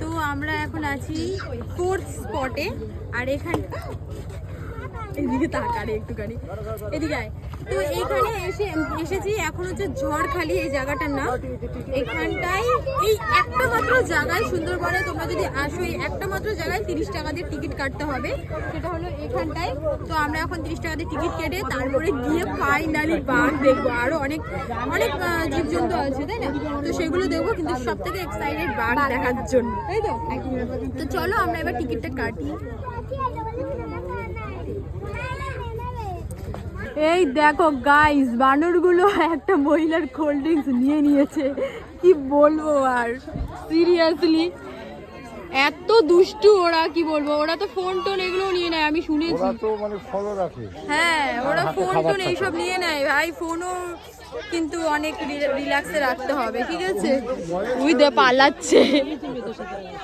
তো আমরা এখন আছি ফোর্থ স্পটে আর এখানে এদিকে তাকারে একটুখানি। এদিকে তো এইখানে এসে এসেছি। এখন হচ্ছে ঝড়খালি, এই জায়গাটার নাম। এখানটায় এই একটা মাত্র জায়গায় সুন্দরবনে তোমরা যদি আসো, এই একটা মাত্র জায়গায় তিরিশ টাকা দিয়ে টিকিট কাটতে হবে। সেটা হলো এখানটায়। তো আমরা এখন তিরিশ টাকা দিয়ে টিকিট কেটে তারপরে গিয়ে ফাইনালি বাঘ দেখব। আরও অনেক অনেক জীবজন্তু আছে, তাই না? তো সেগুলো দেখব, কিন্তু সব থেকে এক্সাইটেড বাঘ দেখার জন্য। তাই তো? তো চলো আমরা এবার টিকিটটা কাটি। এই দেখো গাইস বানরগুলো একটা মহিলার কোল্ড ড্রিঙ্কস নিয়ে নিয়েছে। কি বলব আর? সিরিয়াসলি এত দুষ্টু ওরা কি বলব? ওরা তো ফোন টোন এগুলো নিয়ে নেয় আমি শুনেছি। ওরা তো মানে ফলো রাখে। হ্যাঁ ওরা ফোন টোন এইসব নিয়ে নেয়। ভাই ফোনও কিন্তু অনেক রিল্যাক্সে রাখতে হবে ঠিক আছে? উই দে পালাচ্ছে।